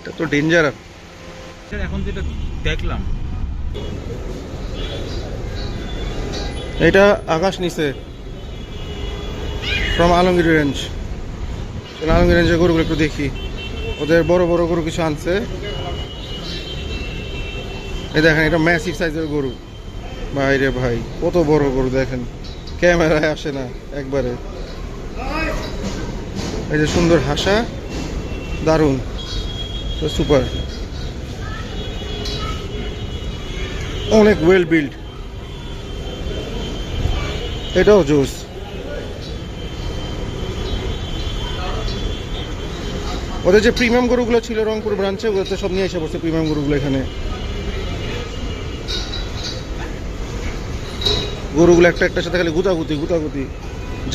এটা তো ডেঞ্জার এখন যেটা দেখলাম এটা আকাশ নিচে ফ্রম আলমগীর রেঞ্জ আলমগীর রেঞ্জের গরুগুলো একটু দেখি। ওদের বড় বড় গরু কিছু আনছে। এই দেখেন এটা ম্যাসিভ সাইজের গরু। ভাই রে ভাই কত বড় গরু দেখেন। ক্যামেরায় আসে না একবারে। এই যে সুন্দর হাসা দারুণ। সুপার অনেক ওয়েল বিল্ড এটাও জুস ওদের যে প্রিমিয়াম গরুগুলো ছিল রংপুর ব্রাঞ্চে ওগুলোতে সব নিয়ে এসে পড়ছে প্রিমিয়াম গরুগুলো এখানে। গরুগুলো একটা একটার সাথে খালি গুতাগুতি গুতাগুতি।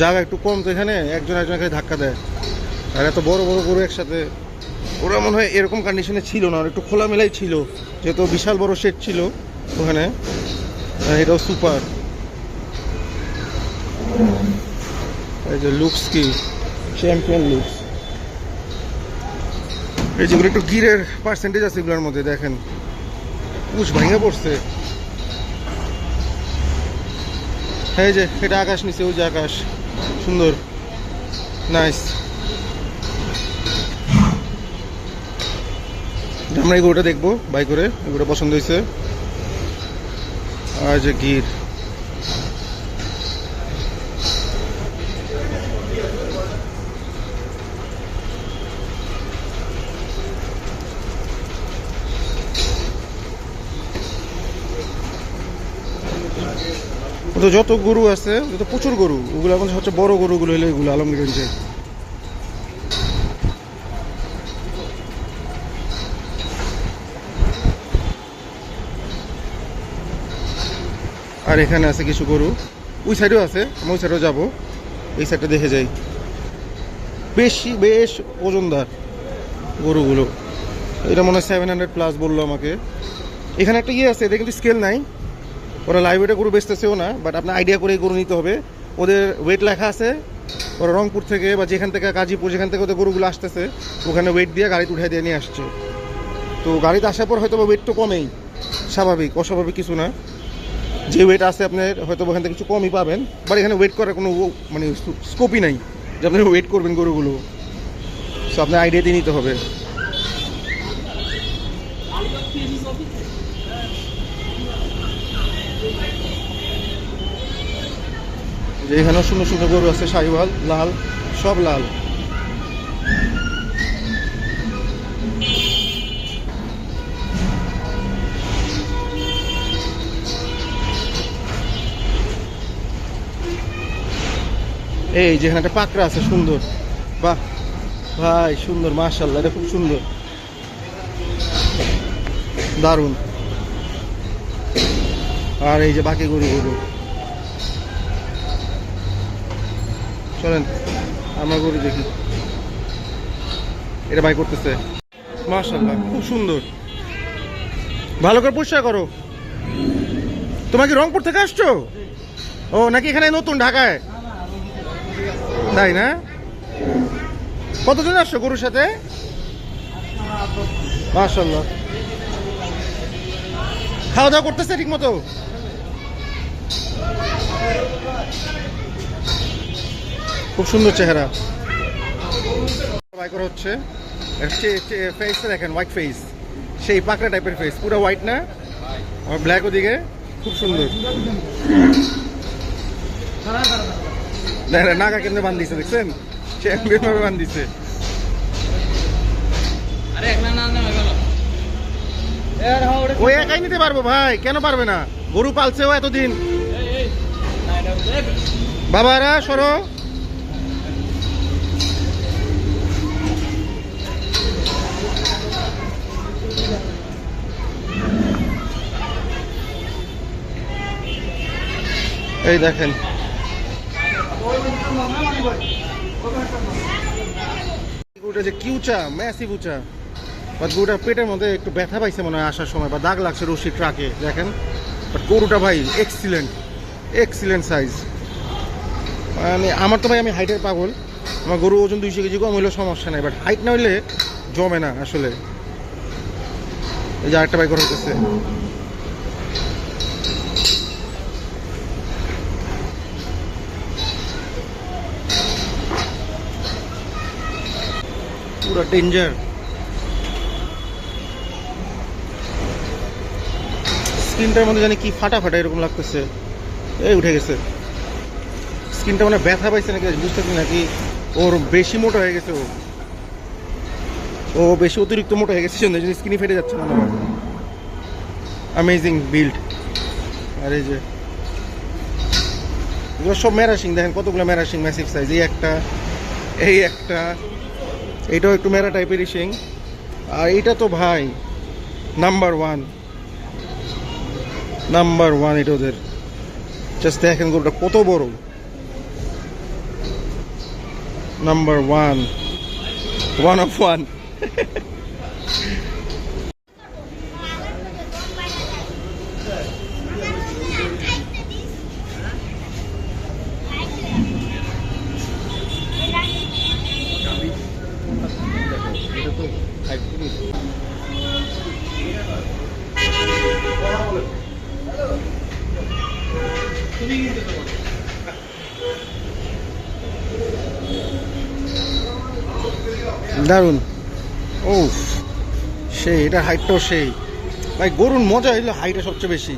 জায়গা একটু কম তো এখানে, একজন একজন খালি ধাক্কা দেয়। আর এত বড় বড় গরু একসাথে ওরা মনে হয় এরকম কন্ডিশনে ছিল না একটু খোলামেলাই ছিল, যেহেতু বিশাল বড় শেড ছিল ওখানে এটাও সুপার এই যে লুকস কি? চ্যাম্পিয়ন লুকস এই যেগুলো একটু গিরের পার্সেন্টেজ আছে এগুলোর মধ্যে, দেখেন। পুষ ভেঙে পড়ছে। এই যে, এটা আকাশ নিচে, ওই যে আকাশ। সুন্দর। নাইস আমরা এই গরুটা দেখব, বাই করে। এগুলো পছন্দ হয়েছে। আর যে গির। তো যত গরু আছে, যত প্রচুর গরু, ওগুলো এখন সবচেয়ে বড় গরুগুলো হলো এগুলো আলমগীরগঞ্জে আর এখানে আছে কিছু গরু। ওই সাইডেও আছে আমি ওই সাইডেও যাব। এই সাইডটা দেখে যাই। বেশি, বেশ ওজনদার গরুগুলো। এটা মনে হয় সেভেন হান্ড্রেড প্লাস বলল আমাকে। এখানে একটা ইয়ে আছে এটা কিন্তু স্কেল নাই। ওরা লাইভ ওয়েটে গরু বেচতেছেও না বাট আপনার আইডিয়া করে গরু নিতে হবে। ওদের ওয়েট লেখা আছে, ওরা রংপুর থেকে বা যেখান থেকে গাজীপুর, যেখান থেকে ওদের গরুগুলো আসতেছে, ওখানে ওয়েট দিয়ে গাড়িতে উঠে দিয়ে নিয়ে আসছে। তো গাড়িতে আসার পর হয়তো ওয়েট তো কমেই। স্বাভাবিক, অস্বাভাবিক কিছু না। যে ওয়েট আছে আপনার হয়তো ওখান থেকে কিছু কমই পাবেন বাট এখানে ওয়েট করার কোনো মানে স্কোপই নাই যে আপনি ওয়েট করবেন গরুগুলো। সো আপনার আইডিয়াতেই নিতে হবে। যে এখানেও সুন্দর সুন্দর গরু আছে শাহিওয়াল লাল, সব লাল। এই যেখানে একটা পাকড়া আছে, সুন্দর। বাহ, ভাই, সুন্দর মার্শাল্লাহ এটা খুব সুন্দর। দারুণ। আর এই যে বাকি গরু গরু। চলেন, আমরা গরু দেখি। এটা ভাই করতেছে। মার্শাল্লাহ খুব সুন্দর। ভালো করে পরিষ্কার করো। তোমার কি রংপুর থেকে আসছো? ও, নাকি এখানে নতুন, ঢাকায়? তাই না? কতজন আসছো গরুর সাথে? মার্শাল্লাহ খাওয়া দাওয়া করতেছে ঠিক মতো খুব সুন্দর চেহারা। হচ্ছে। ফেসটা দেখেন হোয়াইট ফেস সেই পাকড়া টাইপের ফেস পুরো হোয়াইট না? আর ব্ল্যাক ওদিকে। খুব সুন্দর। নাগা কেমনে বান্ধিছে দেখছেন? চ্যাম্পিয়ন ভাবে বান্ধিছে। আরে এক না না না হয়ে ওই একাই নিতে পারব ভাই। কেন পারবে না? গরু পালছে ও এতদিন। বাবারা সরো। এই দেখেন। গরুটা যে কিউচা ম্যাসিভ উঁচা। বাট গরুটার পেটের মধ্যে একটু ব্যথা পাইছে মনে হয় আসার সময়, বা দাগ লাগছে রশি ট্রাকে, দেখেন। বাট গরুটা ভাই এক্সিলেন্ট এক্সিলেন্ট সাইজ মানে আমার তো ভাই, আমি হাইটের পাগল। আমার গরু ওজন দুইশো কেজি কম হইলেও সমস্যা নাই বাট হাইট না হইলে জমে না আসলে। এই যে আরেকটা বাইক করা হইতেছে পুরো ডেঞ্জার স্ক্রিনটার মধ্যে জানি কি ফাটা ফাটা এরকম লাগতেছে। এই উঠে গেছে। স্ক্রিনটা মানে ব্যথা পাইছে নাকি বুঝতেছি নাকি ওর বেশি মোটা হয়ে গেছে ও। ও বেশি অতিরিক্ত মোটা হয়ে গেছে জন্য স্ক্রিনই ফেটে যাচ্ছে মনে হয় অ্যামেজিং বিল্ড আর এই যে, এগুলো সব ম্যারাশিং দেখেন কতগুলো ম্যারাশিং ম্যাসিভ সাইজ এই একটা এই একটা। এটাও একটু মেরা টাইপেরই শিং আর এটা তো ভাই নাম্বার ওয়ান নাম্বার ওয়ান এটা ওদের। জাস্ট দেখেন গরুটা কত বড়। Number one one of one দারুণ ও সেই, এটা হাইটটাও সেই। ভাই, গরুর মজা হইল হাইটটা সবচেয়ে বেশি।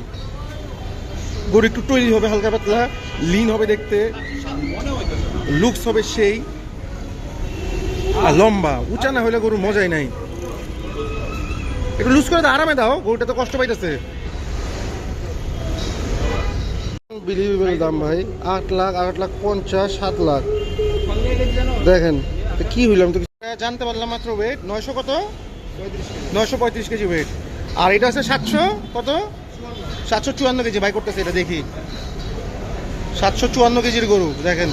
গরু একটু তৈরি হবে, হালকা পাতলা লিন হবে দেখতে। লুকস হবে সেই। আর লম্বা, উঁচা না হলে গরুর মজাই নাই। একটু লুজ করে দাও, আরামে দাও, গরুটা তো কষ্ট পাইতেছে। বিলিভেবল দাম ভাই? আট লাখ আট লাখ পঞ্চাশ সাত লাখ। দেখেন কি হইলাম আমি তো জানতে পারলাম মাত্র ওয়েট নয়শো কত? নয়শো পঁয়ত্রিশ কেজি ওয়েট আর এটা আছে সাতশো কত? সাতশো চুয়ান্ন কেজি ভাই করতেছে এটা দেখি। সাতশো চুয়ান্ন কেজির গরু দেখেন।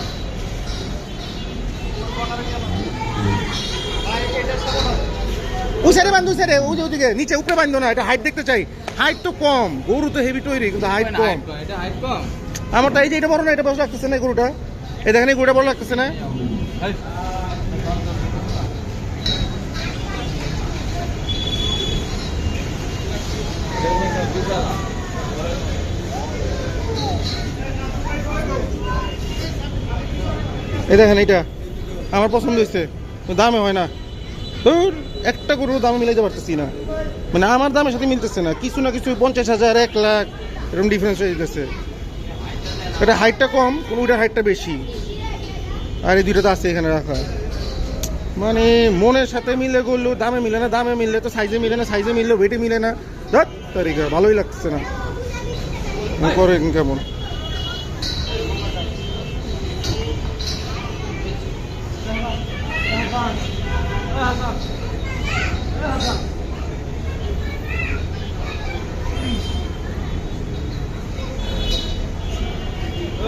ওই সাইডে বান্ধু সাইডে ওই যে ওদিকে নিচে উপরে বান্ধো না এটা হাইট দেখতে চাই। হাইট তো কম গরু তো হেভি তৈরি কিন্তু হাইট কম। এটা হাইট কম। আমার তো এই যে এটা বড় না এটা বড় লাগতেছে না গরুটা। এই দেখেন এই গরুটা বড় লাগতেছে না। এই, দেখেন এইটা। আমার পছন্দ হয়েছে। দামে হয় না। ধুর, একটা গরুর দাম মিলাইতে পারতেছি না। মানে আমার দামের সাথে মিলতেছে না। কিছু না কিছু পঞ্চাশ হাজার এক লাখ এরকম ডিফারেন্স হয়ে যেতেছে এটা হাইটটা কম, কোনো ওইটার হাইটটা বেশি। আর এই দুইটা তো আছে এখানে রাখা। মানে মনের সাথে মিলে করলেও দামে মিলে না, দামে মিললে তো সাইজে মিলে না সাইজে মিললে ওয়েটে মিলে না। ধর তারিখে ভালোই লাগতেছে না। করেন কেমন?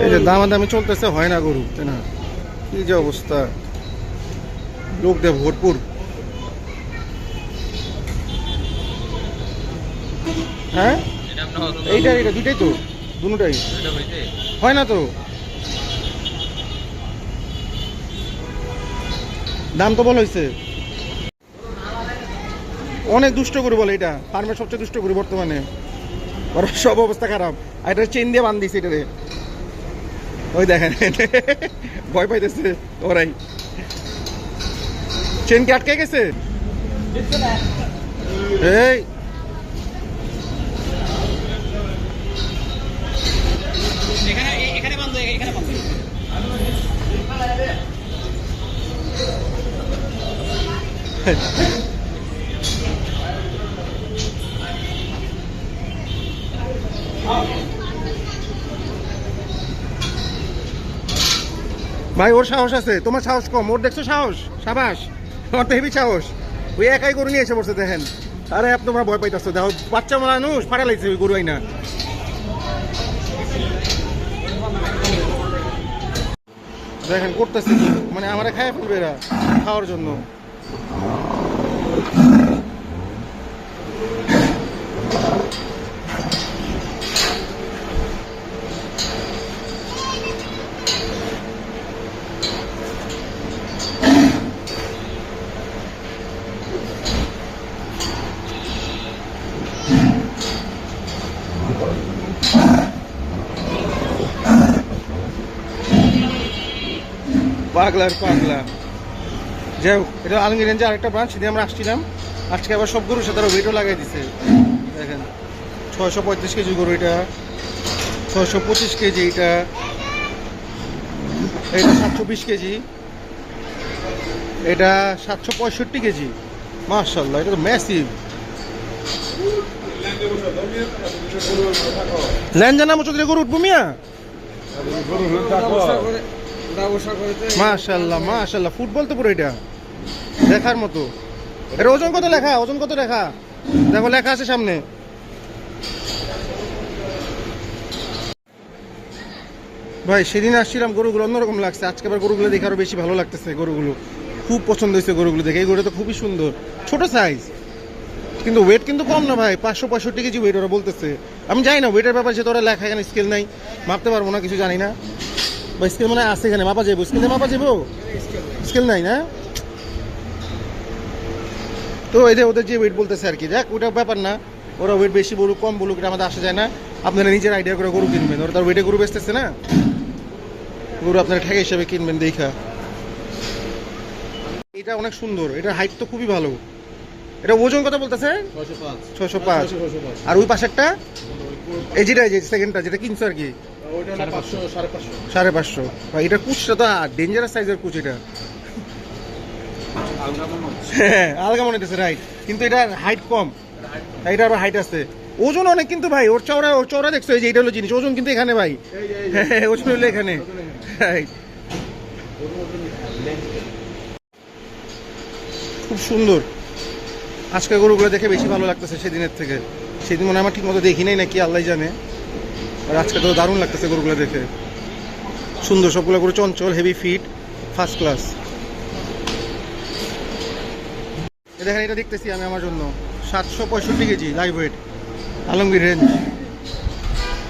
এই যে দামাদামি চলতেছে, হয় না গরু, তাই না? কি যে অবস্থা? লোক দেয় ভরপুর। হ্যাঁ? এটা। এইটা এইটা, দুইটাই তো, দুটাই। হয় না তো? দাম তো বলা হয়েছে অনেক দুষ্ট গরু বলে এটা, ফার্মের সবচেয়ে দুষ্ট গরু বর্তমানে। সব অবস্থা খারাপ। আর এটা চেন দিয়ে বান দিছে এটারে। ওই দেখেন। ভয় পাইতেছে ওরাই। চেন কি আটকে গেছে? এই। এখানে এ- এখানে বন্ধ এখানে বন্ধ ভাই, ওর সাহস আছে। তোমার সাহস কম। ওর দেখছ সাহস? সাবাস। আমার তো হেভি সাহস। ওই একাই গরু নিয়ে এসে পড়ছে, দেখেন। আরে, আপ, তোমরা ভয় পাইতেছো। দেখো, বাচ্চা মানুষ ফাটা লাগছে ওই গরু আইনা। দেখেন, করতেছে মানে আমার খায় ফেলবে এরা, খাওয়ার জন্য। পাগলার পাগলা। যাই হোক, এটা আলমগীর রেঞ্জে আরেকটা ব্রাঞ্চ দিয়ে আমরা আসছিলাম। আজকে আবার সব গরুর সাথে আরও ওয়েটও লাগাই দিছে। দেখেন, ছয়শো পঁয়ত্রিশ কেজি গরু এটা, ছয়শো পঁচিশ কেজি এটা এটা সাতশো বিশ কেজি, এটা সাতশো পঁয়ষট্টি কেজি। মার্শাল্লাহ এটা তো ম্যাসিভ ল্যান্ডানা চৌধুরী গরু উঠবো মিয়া? মাশাল্লাহ মাশাল্লাহ ফুটবল তো পুরো এটা। দেখার মতো। এটা ওজন কত লেখা? ওজন কত লেখা? দেখো, লেখা আছে সামনে। ভাই, সেদিন আসছিলাম গরুগুলো, অন্যরকম লাগছে। আজকে আবার গরুগুলো দেখে আরও বেশি ভালো লাগতেছে গরুগুলো। খুব পছন্দ হয়েছে গরুগুলো দেখে। এই গরুটা তো খুবই সুন্দর। ছোট সাইজ কিন্তু ওয়েট কিন্তু কম না ভাই। পাঁচশো পঁয়ষট্টি কেজি ওয়েট ওরা বলতেছে। আমি জানি না ওয়েটের ব্যাপার যেহেতু ওরা লেখা এখানে স্কেল নাই। মাপতে পারব না, কিছু জানি না। বা স্কেল মানে আছে এখানে। মাপা যাব স্কেলে মাপা যাব স্কেল নাই না? তো এদের ওদের যে ওয়েট বলতেছে আর কি দেখ ওটা ব্যাপার না। ওরা ওয়েট বেশি বলুক কম বলুক এটা আমাদের আসা যায় না। আপনারা নিজের আইডিয়া করে গরু কিনবেন। ওরা তার ওয়েটে গরু বেচতেছে না? গরু আপনারা ঠেকে হিসাবে কিনবেন দেখা। এটা অনেক সুন্দর। এটা হাইট তো খুবই ভালো। এটা ওজন কত বলতেছে? ছশো পাঁচ। আর ওই পাশেরটা? এই যেটা এই যে সেকেন্ডটা যেটা কিনছো আর কি। সাড়ে পাঁচশো ভাই এটা কুচটা তো ডেঞ্জারাস সাইজের কুচ এটা। হ্যাঁ আলগা মনে হচ্ছে রাইট কিন্তু এটা হাইট কম। এটা আবার হাইট আছে। ওজন অনেক কিন্তু ভাই ওর চওড়া ওর চওড়া দেখছ? এই যে এটা হলো জিনিস। ওজন কিন্তু এখানে ভাই। হ্যাঁ ওজন হলো এখানে. খুব সুন্দর। আজকে গরুগুলো দেখে বেশি ভালো লাগতেছে সেদিনের থেকে। সেদিন মনে হয় আমার ঠিক মতো দেখি নাই নাকি আল্লাহ জানে। আর আজকে তো দারুণ লাগতেছে গরুগুলো দেখে। সুন্দর, সবগুলো গরু চঞ্চল হেভি ফিট ফার্স্ট ক্লাস দেখেন, এটা দেখতেছি আমি আমার জন্য। সাতশো পঁয়ষট্টি KG live weight Alamgir range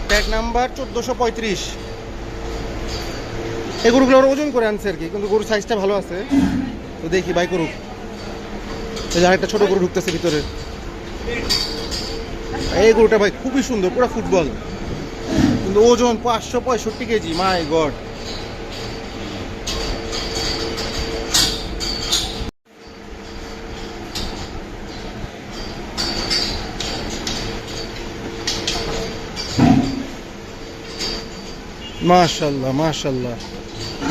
tag number চোদ্দোশো পঁয়ত্রিশ। এই গরুগুলো ওরা ওজন করে আনছে আর কি, কিন্তু গরুর সাইজটা ভালো আছে। তো দেখি বাই করুক। এই আরেকটা ছোট গরু ঢুকতেছে ভিতরে। এই গরুটা ভাই খুবই সুন্দর, পুরো ফুটবল কিন্তু ওজন পাঁচশো পঁয়ষট্টি কেজি মাই গড। মাশাল্লাহ মাশাল্লাহ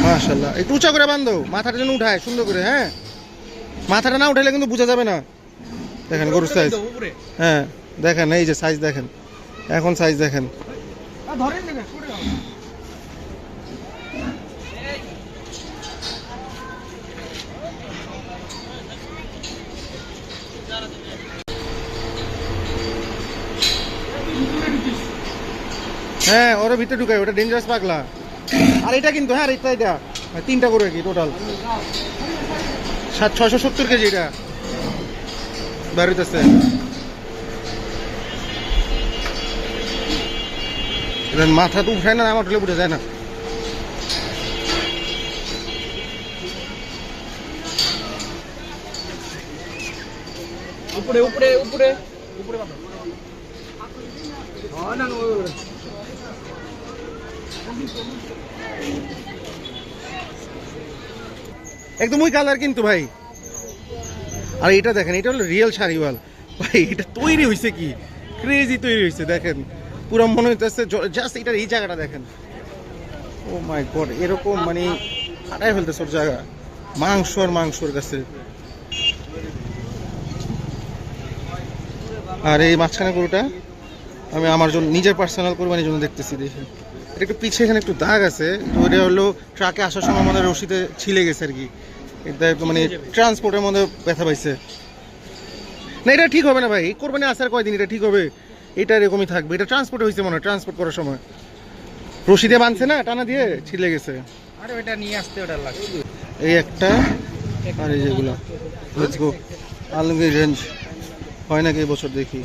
মাশাল্লাহ। একটু উঁচা করে বান্ধো মাথাটা যেন উঠায় সুন্দর করে হ্যাঁ? মাথাটা না উঠাইলে কিন্তু বোঝা যাবে না। দেখেন গরুর সাইজ হ্যাঁ দেখেন এই যে সাইজ দেখেন। এখন সাইজ দেখেন। ধরেন যাও হ্যাঁ ওর ভিতরে ঢুকায় ওটা ডেঞ্জারাস পাগলা। আর এটা কিন্তু হ্যাঁ এটা এটা। তিনটা করে কি টোটাল সাত, ছয়শো সত্তর কেজি এটা। বেরোতেছে মাথা তো উঠায় না আমার উঠলে বুঝা যায় না। উপরে উপরে উপরে। উপরে বাঁধো। না না, ওই, ওই। একদম ওই কালার কিন্তু ভাই। আর এটা দেখেন এটা হলো রিয়েল শাড়িওয়াল ভাই এটা তৈরি হয়েছে কি? ক্রেজি তৈরি হয়েছে দেখেন। পুরো মনে হইতেছে জাস্ট এটার এই জায়গাটা দেখেন। ও মাই গড এরকম মানে হাঁটাই ফেলতেছে ওর জায়গা। মাংস আর মাংসর কাছে। আর এই মাঝখানে গরুটা আমি আমার জন্য নিজের পার্সোনাল কোরবানির জন্য দেখতেছি, দেখি। এটা একটু পিছিয়ে এখানে একটু দাগ আছে। তো এটা হলো ট্রাকে আসার সময় আমাদের রশিতে ছিলে গেছে আর কি। এটা মানে ট্রান্সপোর্টের মধ্যে ব্যথা পাইছে। না, এটা ঠিক হবে না ভাই। কোরবানি আসার কয়দিন এটা ঠিক হবে? এটা এরকমই থাকবে। এটা ট্রান্সপোর্ট হয়েছে মনে হয় ট্রান্সপোর্ট করার সময়। রশিদে বাঁধছে না টানা দিয়ে ছিলে গেছে। আরে নিয়ে আসতে ওটা লাগবে। এই একটা আর এই যেগুলো। Let's go Alamgir range. হয় নাকি এই বছর দেখি।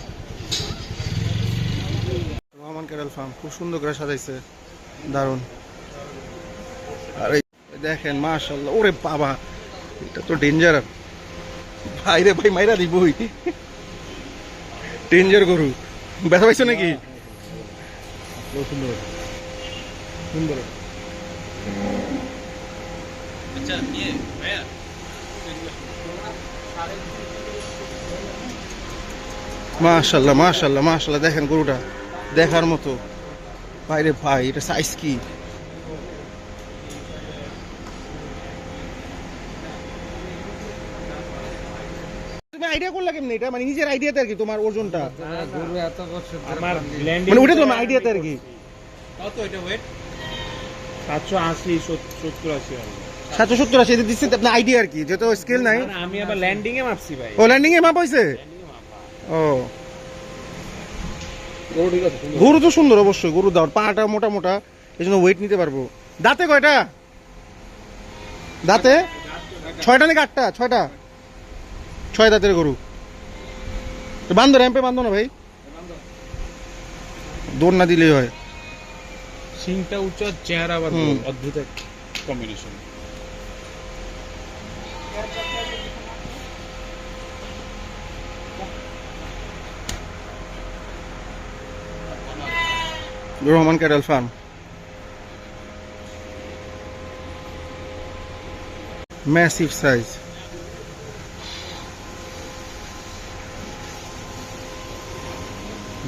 রহমান ক্যারাল ফার্ম খুব সুন্দর করে সাজাইছে। দারুণ। আর এই দেখেন মাশাল্লাহ ওরে বাবা। এটা তো ডেঞ্জার ভাই রে ভাই মাইরা দিবই। ডেঞ্জার গরু। ব্যথা পাইছো নাকি? সুন্দর সুন্দর মাশাল্লাহ মাশাল্লাহ মাশাল্লাহ দেখেন গরুটা। দেখার মতো। বাইরে ভাই এটা সাইজ কি তুমি আইডিয়া করলা কেমনি এটা মানে নিজের আইডিয়াতে আর কি তোমার ওজনটা। গরু এত বছর আমার ল্যান্ডিং মানে ওটা তোমার আইডিয়াতে আর কি? কত এটা ওয়েট সাতশো আশি সত্তর আশি হবে। সাতশো সত্তর আশি এটা দিচ্ছে আপনার আইডিয়া আর কি যেহেতু স্কেল নাই। আমি আবার ল্যান্ডিং এ মাপছি ভাই। ও ল্যান্ডিং এ মাপ হয়েছে? ও। আছে গরু তো সুন্দর অবশ্যই গরু দাও পাটা মোটা মোটা এই জন্য ওয়েট নিতে পারব। দাঁতে কয়টা? দাঁতে? ছয়টা নাকি আটটা? ছয়টা? ছয় দাঁতের গরু। তো বান্ধো র্যাম্পে বান্ধো না ভাই? দৌড় না দিলেই হয়। সিংটা উচ্চ চেহারা আবার হুম। অদ্ভুত combination Rahman cattle farm. Massive size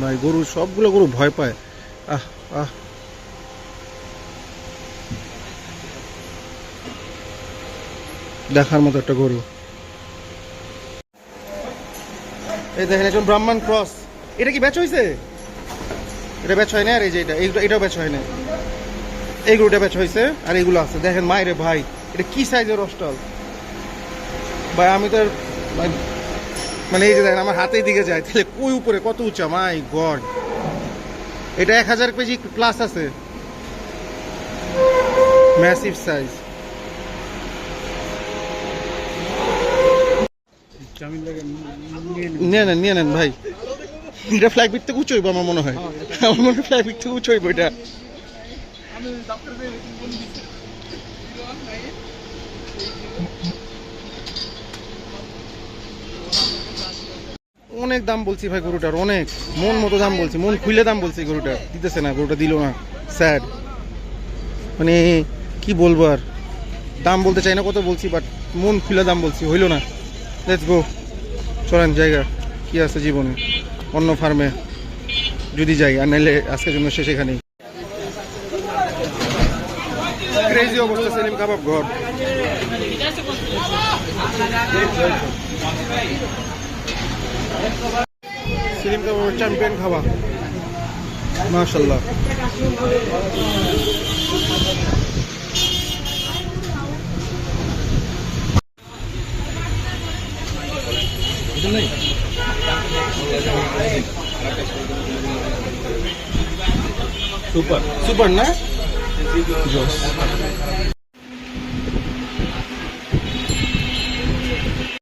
ভাই গরু, সবগুলো গরু ভয় পায়। আহ আহ। দেখার মতো একটা গরু। এই দেখেন একজন ব্রাহ্মণ ক্রস। এটা কি ব্যাচ হয়েছে এটা ব্যাচ হয় না আর এই যে এটা এটাও ব্যাচ হয় না এই গরুটা ব্যাচ হয়েছে আর এইগুলো আছে। দেখেন মায়ের ভাই, এটা কি সাইজের রস্টল ভাই, আমি তো মানে- এই যে দেখেন, আমার হাতের দিকে যায়। তাহলে কই উপরে? কত উঁচা? My God. এটা এক হাজার কেজি প্লাস আছে। ম্যাসিভ সাইজ নিয়ে নেন ভাই। এটা থেকে উঁচু আমার মনে হয়। মনে থেকে উঁচু এটা। অনেক দাম বলছি ভাই গরুটার, অনেক। মন মতো দাম বলছি, মন খুলে দাম বলছি গরুটা দিতেছে না, গরুটা দিল না। স্যাড। মানে কি বলব আর? দাম বলতে চাই না কত বলছি বাট মন খুলে দাম বলছি, হইল না। লেটস গো চলেন, জায়গা। কি আছে জীবনে? অন্য ফার্মে যদি যাই, আর নাইলে আজকের জন্য শেষ এখানেই। কাবাব ঘর। সেলিম কাবাব চ্যাম্পিয়ন খাওয়া মাশাল্লাহ সুপার। সুপার না?